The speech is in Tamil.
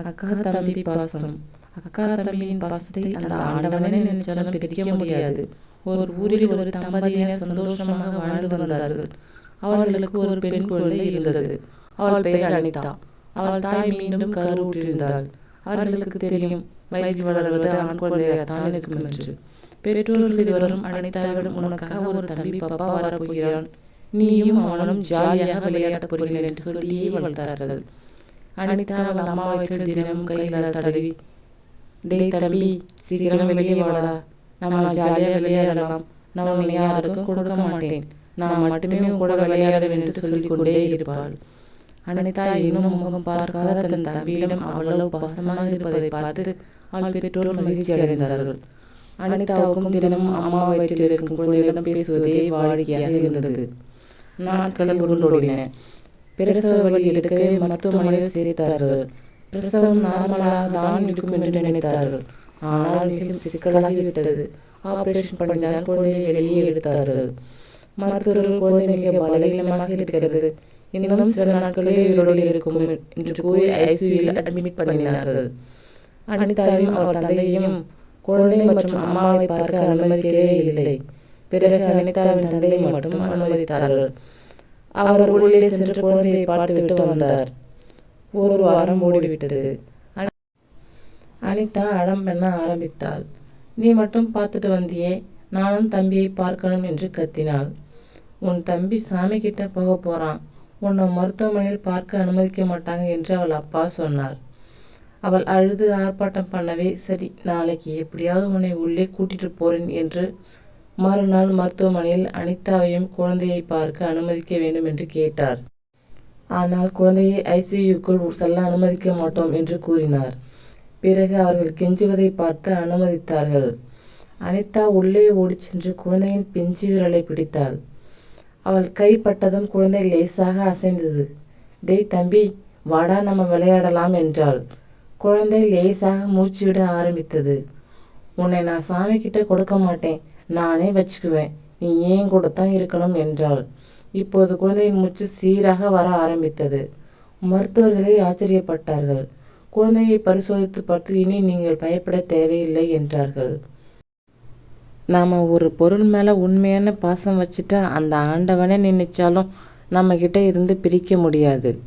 அக்கா தம்பி பாசம். அக்கா தம்பியின் பாசத்தை அந்த ஆண்டவனே நினைச்சாலும் பிரிக்க முடியாது. ஒரு ஊரில் ஒரு தம்பதியினர் சந்தோஷமாக வாழ்ந்து வந்தார்கள். அவர்களுக்கு ஒரு பெண் குழந்தை இருந்தது. அவள் பெயர் அனிதா. அவள் தாய் மீண்டும் கருவுற்றிருந்தாள் அவர்களுக்கு தெரியும் வயிற்றில் வளர்வது ஆண் குழந்தையாகத்தான் இருக்கும் என்று பெற்றோர்கள் இருவரும் அனிதாவிடம் உனக்காக ஒரு தம்பி பாப்பா வரப்போகிறான். நீயும் அவனும் ஜாலியாக விளையாடப் போகிறேன் என்று சொல்லியே வளர்த்தார்கள். அனிதா அவள் அம்மா வயிற்றில் தினமும் கைகளால் தடவி. டேய் தம்பி சீக்கிரம் வெளியே வாடா. நம்ம ஜாலியாக விளையாடலாம். உன்னை யாருக்கும் கொடுக்க மாட்டேன். நான் மட்டுமே கூட விளையாடுவேன் என்று சொல்லிக் கொண்டே இருப்பாள். அனிதா இன்னும் முகம் பார்க்காத தன் தம்பியிடம் அவ்வளவு பாசமாக இருப்பதை பார்த்து அவள் பெற்றோர் மகிழ்ச்சி அடைந்தார்கள். அனிதாவுக்கும் தினமும் அம்மா வயிற்றில் இருக்கும் குழந்தைகளிடம் பேசுவதே வாடிக்கையாக இருந்தது. நாட்கள் உருண்டோடின. பிரசவ வழி எடுக்கவே மருத்துவமனையில் சேர்த்தார்கள். பிரசவம் நார்மலாக தான் இருக்கும் என்று நினைத்தார்கள். ஆனால் மிகவும் சிக்கலாகிவிட்டது. ஆபரேஷன் பண்ணினால் குழந்தையை வெளியே எடுத்தார்கள். மருத்துவர்கள் குழந்தை மிக பலவீனமாக இருக்கிறது. இன்னும் சில நாட்களே உயிரோடு இருக்கும் என்று கூறி ஐசியூவில் அட்மிட் பண்ணினார்கள். அனிதாவையும் அவர் தந்தையும் குழந்தை மற்றும் அம்மாவை பார்க்க அனுமதிக்கவே இல்லை. பிறகு அனிதாவின் தந்தையை மட்டும் அனுமதித்தார்கள். அவர் உள்ளே சென்று குழந்தையை பார்த்துவிட்டு வந்தார். ஒரு வாரம் ஓடிவிட்டது. அனிதா அடம் பண்ண ஆரம்பித்தாள். நீ மட்டும் பார்த்துட்டு வந்தியே நானும் தம்பியை பார்க்கணும் என்று கத்தினாள். உன் தம்பி சாமி கிட்ட போக போறான். உன்னை மருத்துவமனையில் பார்க்க அனுமதிக்க மாட்டாங்க என்று அவள் அப்பா சொன்னார். அவள் அழுது ஆர்ப்பாட்டம் பண்ணவே சரி நாளைக்கு எப்படியாவது உன்னை உள்ளே கூட்டிட்டு போறேன் என்று மறுநாள் மருத்துவமனையில் அனிதாவையும் குழந்தையை பார்க்க அனுமதிக்க வேண்டும் என்று கேட்டார். ஆனால் குழந்தையை ஐசியூக்குள் செல்ல அனுமதிக்க மாட்டோம் என்று கூறினார். பிறகு அவர்கள் கெஞ்சுவதை பார்த்து அனுமதித்தார்கள். அனிதா உள்ளே ஓடிச் சென்று குழந்தையின் பிஞ்சு விரலை பிடித்தாள். அவள் கைப்பட்டதும் குழந்தை லேசாக அசைந்தது. டேய் தம்பி வாடா நம்ம விளையாடலாம் என்றாள். குழந்தை லேசாக மூச்சு விட ஆரம்பித்தது. உன்னை நான் சாமி கிட்ட கொடுக்க மாட்டேன். நானே வச்சுக்குவேன். நீ ஏன் கூட தான் இருக்கணும் என்றாள். இப்போது குழந்தையின் மூச்சு சீராக வர ஆரம்பித்தது. மருத்துவர்களே ஆச்சரியப்பட்டார்கள். குழந்தையை பரிசோதித்து பார்த்து இனி நீங்கள் பயப்பட தேவையில்லை என்றார்கள். நாம் ஒரு பொருள் மேலே உண்மையான பாசம் வச்சுட்டா அந்த ஆண்டவனே நினைச்சாலும் நம்ம கிட்ட இருந்து பிரிக்க முடியாது.